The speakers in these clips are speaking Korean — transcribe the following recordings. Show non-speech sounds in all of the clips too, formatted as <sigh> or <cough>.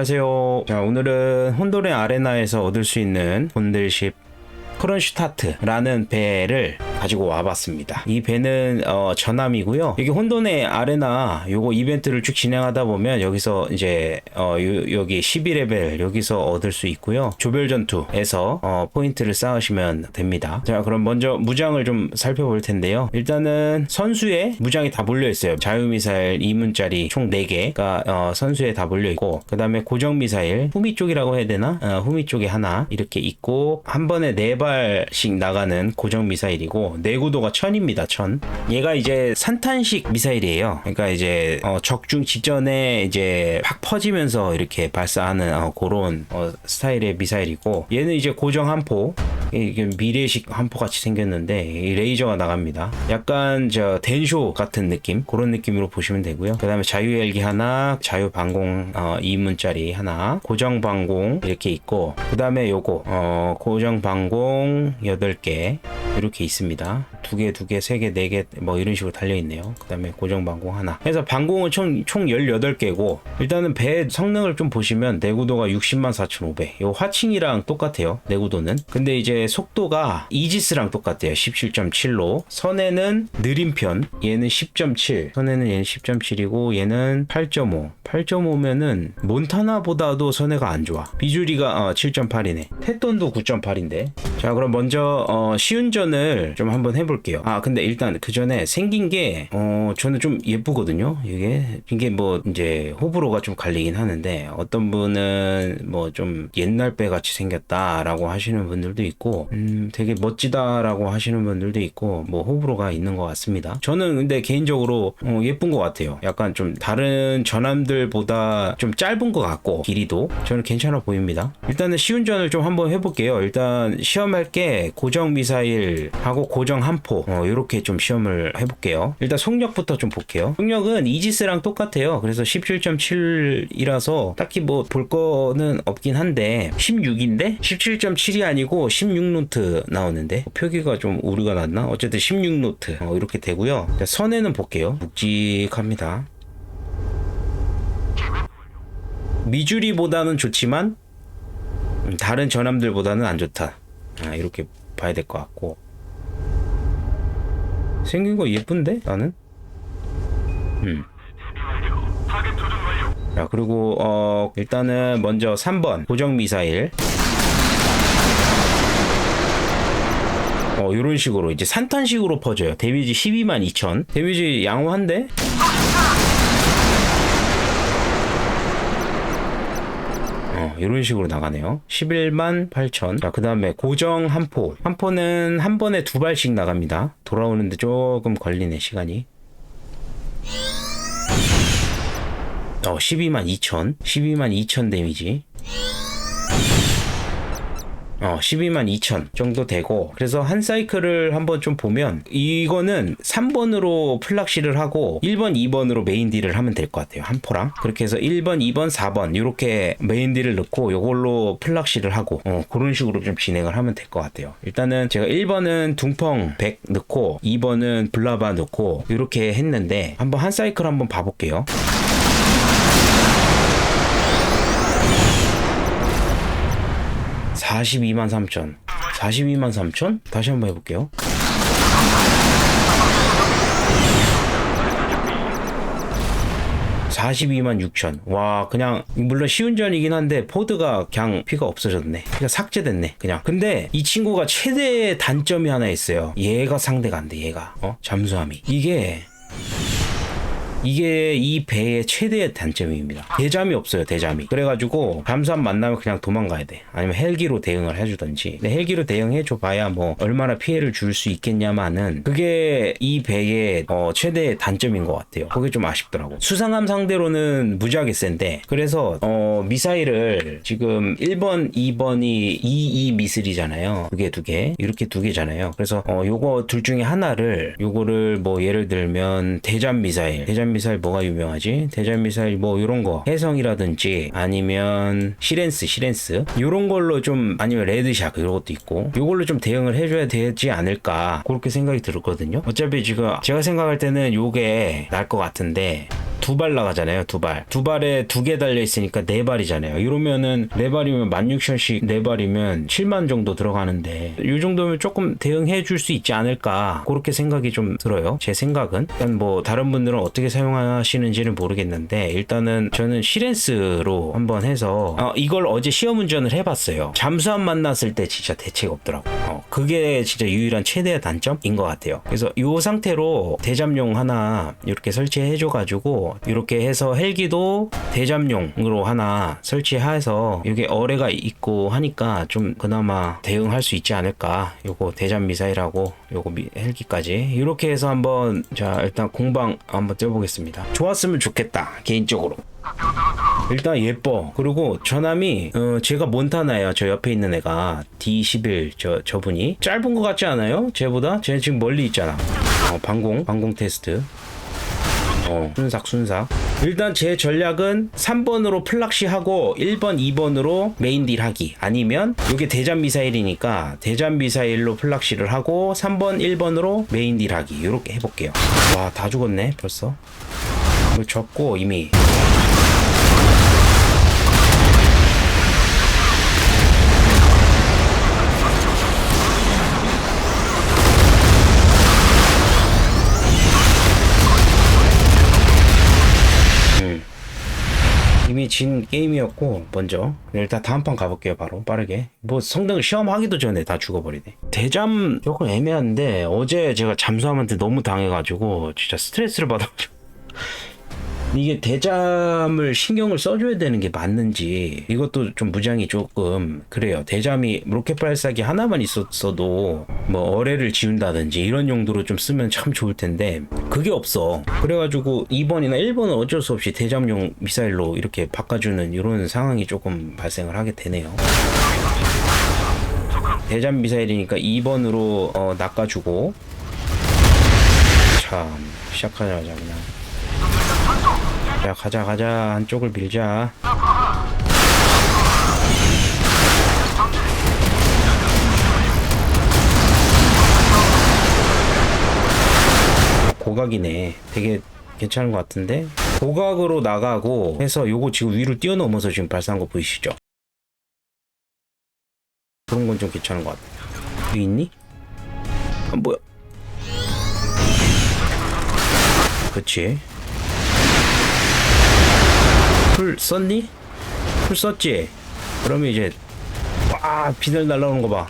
안녕하세요. 자, 오늘은 혼돈의 아레나에서 얻을 수 있는 본들십 크론슈타트라는 배를 가지고 와봤습니다. 이 배는 어, 전함이고요. 이게 혼돈의 아레나 요거 이벤트를 쭉 진행하다 보면 여기서 이제 어, 요- 여기 12레벨 여기서 얻을 수 있고요. 조별 전투에서 어, 포인트를 쌓으시면 됩니다. 자, 그럼 먼저 무장을 좀 살펴볼 텐데요. 일단은 선수에 무장이 다 몰려 있어요. 자유미사일 2문짜리 총 4개가 어, 선수에 다 몰려 있고 그 다음에 고정미사일 후미 쪽이라고 해야 되나? 어, 후미 쪽에 하나 이렇게 있고 한 번에 네발 씩 나가는 고정 미사일이고 내구도가 1000입니다. 1000. 얘가 이제 산탄식 미사일이에요. 그러니까 이제 어, 적중 직전에 이제 팍 퍼지면서 이렇게 발사하는 어, 그런 어, 스타일의 미사일이고 얘는 이제 고정 한포 이게 미래식 한포 같이 생겼는데 이 레이저가 나갑니다. 약간 저 덴쇼 같은 느낌 그런 느낌으로 보시면 되고요. 그다음에 자유 헬기 하나, 자유 방공 어, 2문짜리 하나, 고정 방공 이렇게 있고 그다음에 요거 어, 고정 방공 8개 이렇게 있습니다. 두 개, 두 개, 세 개, 네개뭐 이런 식으로 달려 있네요. 그 다음에 고정 방공 하나. 그래서 방공은 총, 총 18개고 일단은 배 성능을 좀 보시면 내구도가 60만 4,500. 요 화칭이랑 똑같아요. 내구도는. 근데 이제 속도가 이지스랑 똑같아요. 17.7로. 선에는 느린 편. 얘는 10.7. 선에는 얘는 10.7이고 얘는 8.5. 8.5면은 몬타나보다도 선회가 안 좋아. 비주리가 어, 7.8이네. 테돈도 9.8인데. 자, 그럼 먼저 어, 시운전을 좀 한번 해볼게요. 아, 근데 일단 그 전에 생긴 게 어, 저는 좀 예쁘거든요. 이게 이게 뭐 이제 호불호가 좀 갈리긴 하는데 어떤 분은 뭐 좀 옛날 배 같이 생겼다라고 하시는 분들도 있고, 음, 되게 멋지다라고 하시는 분들도 있고, 뭐 호불호가 있는 것 같습니다. 저는 근데 개인적으로 어, 예쁜 것 같아요. 약간 좀 다른 전함들 보다 좀 짧은 것 같고 길이도 저는 괜찮아 보입니다. 일단은 시운전을 좀 한번 해볼게요. 일단 시험할 게 고정 미사일 하고 고정 함포 어, 이렇게 좀 시험을 해볼게요. 일단 속력부터 좀 볼게요. 속력은 이지스랑 똑같아요. 그래서 17.7이라서 딱히 뭐 볼 거는 없긴 한데 16인데 17.7이 아니고 16노트 나오는데 표기가 좀 오류가 났나? 어쨌든 16노트 어, 이렇게 되고요. 자, 선에는 볼게요. 묵직합니다. 미주리보다는 좋지만 음, 다른 전함들보다는 안 좋다. 아, 이렇게 봐야 될 것 같고 생긴 거 예쁜데 나는. 음. 자 그리고 어 일단은 먼저 3번 고정 미사일. 어 이런 식으로 이제 산탄식으로 퍼져요. 데미지 12만 2천. 데미지 양호한데? 이런 식으로 나가네요. 11만 8천. 자, 그 다음에 고정 한 포. 한 포는 한 번에 두 발씩 나갑니다. 돌아오는데 조금 걸리네, 시간이. 어, 12만 2천. 12만 2천 데미지. 어, 12만 2천 정도 되고, 그래서 한 사이클을 한번 좀 보면, 이거는 3번으로 플락시를 하고, 1번, 2번으로 메인 딜을 하면 될 것 같아요. 한 포랑. 그렇게 해서 1번, 2번, 4번, 이렇게 메인 딜을 넣고, 요걸로 플락시를 하고, 어, 그런 식으로 좀 진행을 하면 될 것 같아요. 일단은 제가 1번은 둥펑 100 넣고, 2번은 블라바 넣고, 이렇게 했는데, 한번 한 사이클 한번 봐볼게요. (42만 3천) (42만 3천) 다시 한번 해볼게요. (42만 6천) 와 그냥 물론 시운전이긴 한데 포드가 그냥 피가 없어졌네. 피가 삭제됐네 그냥. 근데 이 친구가 최대 단점이 하나 있어요. 얘가 상대가 안 돼 얘가. 어? 잠수함이. 이게 이게 이 배의 최대의 단점입니다. 대잠이 없어요, 대잠이. 그래가지고 잠수함 만나면 그냥 도망가야 돼. 아니면 헬기로 대응을 해주던지. 근데 헬기로 대응해줘 봐야 뭐 얼마나 피해를 줄 수 있겠냐마는 그게 이 배의 어, 최대의 단점인 것 같아요. 그게 좀 아쉽더라고. 수상함 상대로는 무지하게 센데 그래서 어, 미사일을 지금 1번, 2번이 22 미슬이잖아요. 두 개, 두 개. 이렇게 두 개잖아요. 그래서 어, 요거 둘 중에 하나를 요거를 뭐 예를 들면 대잠 미사일. 대잠 미사일 뭐가 유명하지? 대잠 미사일 뭐 이런 거. 해성이라든지 아니면 시렌스, 시렌스. 이런 걸로 좀 아니면 레드샷 이런 것도 있고. 요걸로 좀 대응을 해줘야 되지 않을까. 그렇게 생각이 들었거든요. 어차피 지금 제가 생각할 때는 요게 날 것 같은데 두 발 나가잖아요. 두 발. 두 발에 두 개 달려 있으니까 네 발이잖아요. 이러면은 네 발이면 16,000씩 네 발이면 7만 정도 들어가는데 이 정도면 조금 대응해 줄 수 있지 않을까 그렇게 생각이 좀 들어요. 제 생각은. 일단 뭐 다른 분들은 어떻게 사용하시는지는 모르겠는데 일단은 저는 시렌스로 한번 해서 어, 이걸 어제 시험 운전을 해봤어요. 잠수함 만났을 때 진짜 대책 없더라고. 어, 그게 진짜 유일한 최대의 단점인 것 같아요. 그래서 이 상태로 대잠용 하나 이렇게 설치해 줘가지고 이렇게 해서 헬기도 대잠용으로 하나 설치해서 이게 어뢰가 있고 하니까 좀 그나마 대응할 수 있지 않을까. 요거 대잠 미사일하고 요거 미- 헬기까지 이렇게 해서 한번 자 일단 공방 한번 뛰어보겠습니다. 좋았으면 좋겠다 개인적으로. 일단 예뻐. 그리고 저남이 어, 제가 몬타나예요. 저 옆에 있는 애가 D11 저 저분이 짧은 것 같지 않아요? 쟤보다 쟤 지금 멀리 있잖아. 어, 방공 방공 테스트. 어, 순삭 순삭. 일단 제 전략은 3번으로 플락시 하고 1번 2번으로 메인 딜 하기. 아니면 이게 대잠 미사일이니까 대잠 미사일로 플락시를 하고 3번 1번으로 메인 딜 하기. 이렇게 해볼게요. 와 다 죽었네 벌써. 이거 졌고 이미. 진 게임이었고 먼저. 일단 다음 판 가볼게요 바로. 빠르게. 뭐 성능 시험하기도 전에 다 죽어버리네. 대잠 조금 애매한데 어제 제가 잠수함한테 너무 당해가지고 진짜 스트레스를 받아가지고 이게 대잠을 신경을 써줘야 되는 게 맞는지 이것도 좀 무장이 조금 그래요. 대잠이 로켓 발사기 하나만 있었어도 뭐 어뢰를 지운다든지 이런 용도로 좀 쓰면 참 좋을 텐데 그게 없어. 그래가지고 2번이나 1번은 어쩔 수 없이 대잠용 미사일로 이렇게 바꿔주는 이런 상황이 조금 발생을 하게 되네요. 대잠 미사일이니까 2번으로 어, 낚아주고. 참 시작하자마자 그냥 자 가자 가자. 한쪽을 밀자. 고각이네. 되게 괜찮은 것 같은데? 고각으로 나가고 해서 요거 지금 위로 뛰어넘어서 지금 발사한 거 보이시죠? 그런 건 좀 괜찮은 것 같아. 여기 있니? 안 보여 그치 풀 썼니? 풀 썼지? 그러면 이제 와 비늘 날라오는 거 봐.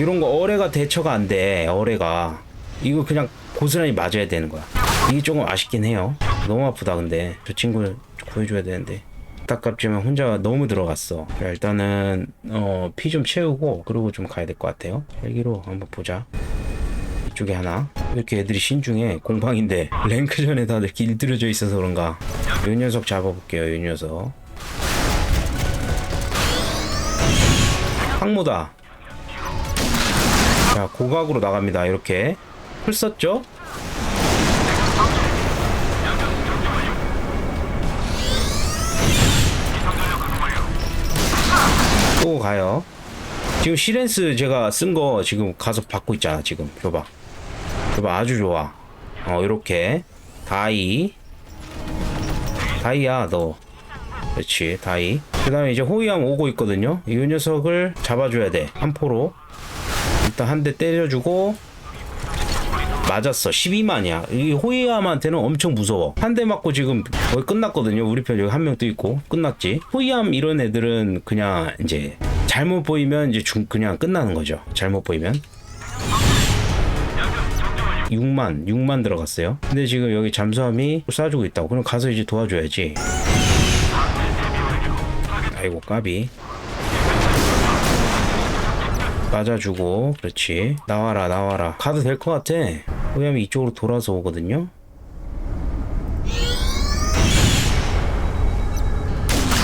이런 거 어뢰가 대처가 안 돼 어뢰가. 이거 그냥 고스란히 맞아야 되는 거야. 이게 조금 아쉽긴 해요. 너무 아프다 근데. 저 친구 구해줘야 되는데. 안타깝지만 혼자 너무 들어갔어. 자, 일단은 어, 피 좀 채우고 그러고 좀 가야 될 것 같아요. 헬기로 한번 보자. 이쪽에 하나 이렇게 애들이 신중해. 공방인데 랭크전에 다들 길들여져 있어서 그런가. 요 녀석 잡아볼게요 요 녀석. 항모다. 자 고각으로 나갑니다 이렇게. 풀 썼죠? 또 가요. 지금 시렌스 제가 쓴 거 지금 가서 받고 있잖아 지금 줘봐 줘봐 아주 좋아. 어 이렇게. 다이. 다이야 너. 그렇지 다이. 그 다음에 이제 호위함 오고 있거든요. 이 녀석을 잡아줘야 돼 한 포로. 일단 한 대 때려주고 맞았어. 12만이야. 이 호위함한테는 엄청 무서워. 한 대 맞고 지금 거의 끝났거든요. 우리 편 여기 한 명 또 있고. 끝났지? 호위함 이런 애들은 그냥 이제 잘못 보이면 이제 중 그냥 끝나는 거죠. 잘못 보이면 6만 6만 들어갔어요. 근데 지금 여기 잠수함이 쏴주고 있다고. 그럼 가서 이제 도와줘야지. 아이고 까비. 맞아주고. 그렇지. 나와라 나와라. 가도 될 것 같아. 호위함이 이쪽으로 돌아서 오거든요.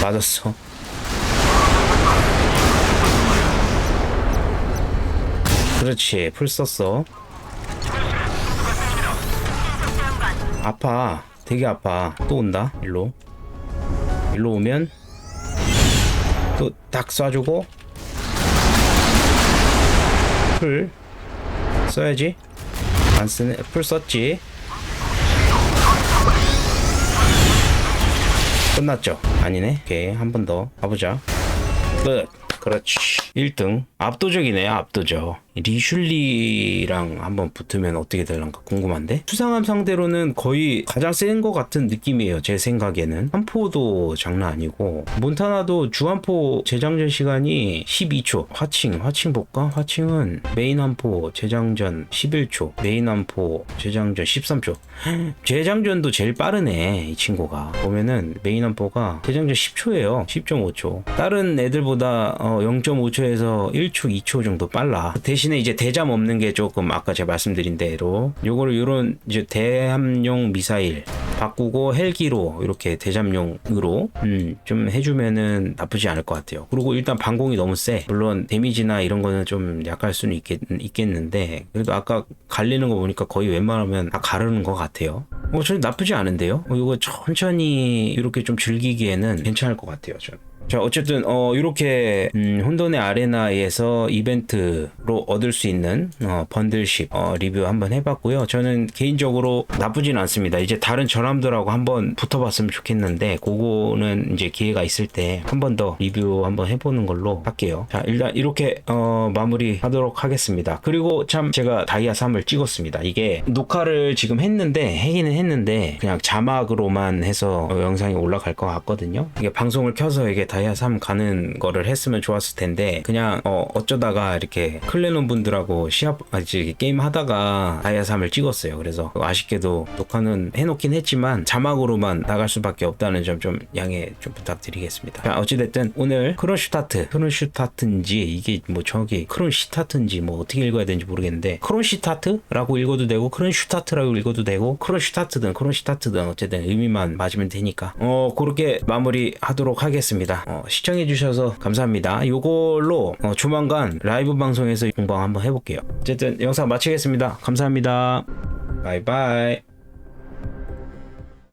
맞았어. 그렇지. 풀 썼어 아파. 되게 아파. 또 온다. 일로. 일로 오면 또 딱 쏴주고 풀 써야지. 안 쓰네. 풀 썼지. 끝났죠? 아니네. 오케이. 한 번 더 가보자. 끝. 그렇지 1등. 압도적이네 압도적. 리슐리랑 한번 붙으면 어떻게 될란가 궁금한데? 수상함 상대로는 거의 가장 센 것 같은 느낌이에요 제 생각에는. 한포도 장난 아니고. 몬타나도 주한포 재장전 시간이 12초. 화칭 화칭 볼까? 화칭은 메인 한포 재장전 11초. 메인 한포 재장전 13초. <laughs> 재장전도 제일 빠르네 이 친구가. 보면은 메인 한포가 재장전 10초예요. 10.5초. 다른 애들보다 어, 0.5초에 서 1초 2초 정도 빨라 대신에 이제 대잠 없는 게 조금 아까 제가 말씀드린 대로 요거를 요런 이제 대함용 미사일 바꾸고 헬기로 이렇게 대잠용으로 음, 좀 해주면은 나쁘지 않을 것 같아요. 그리고 일단 방공이 너무 세. 물론 데미지나 이런 거는 좀 약할 수는 있겠, 있겠는데 그래도 아까 갈리는 거 보니까 거의 웬만하면 다 가르는 것 같아요. 뭐 저는 나쁘지 않은데요. 어, 이거 천천히 이렇게 좀 즐기기에는 괜찮을 것 같아요. 저는. 자 어쨌든 어 이렇게 음, 혼돈의 아레나에서 이벤트로 얻을 수 있는 어, 번들십 어, 리뷰 한번 해봤고요. 저는 개인적으로 나쁘진 않습니다. 이제 다른 전함들하고 한번 붙어봤으면 좋겠는데 그거는 이제 기회가 있을 때 한 번 더 리뷰 한번 해보는 걸로 할게요. 자 일단 이렇게 어, 마무리하도록 하겠습니다. 그리고 참 제가 다이아 3을 찍었습니다. 이게 녹화를 지금 했는데 하기는 했는데 그냥 자막으로만 해서 어, 영상이 올라갈 것 같거든요. 이게 방송을 켜서 이게 다 이아 3 가는 거를 했으면 좋았을 텐데 그냥 어, 어쩌다가 이렇게 클레논 분들하고 시합 아직 게임 하다가 다이아 3을 찍었어요. 그래서 아쉽게도 녹화는 해놓긴 했지만 자막으로만 나갈 수밖에 없다는 점 좀 양해 좀 부탁드리겠습니다. 자, 어찌됐든 오늘 크론슈타트, 크론슈타트인지 이게 뭐 정확히 크론시타트인지 뭐 어떻게 읽어야 되는지 모르겠는데 크론시타트라고 읽어도 되고 크론슈타트라고 읽어도 되고 크론슈타트든 크론시타트든 어쨌든 의미만 맞으면 되니까 어 그렇게 마무리하도록 하겠습니다. 어, 시청해 주셔서 감사합니다. 요걸로 어, 조만간 라이브 방송에서 공방 한번 해볼게요. 어쨌든 영상 마치겠습니다. 감사합니다. 바이바이.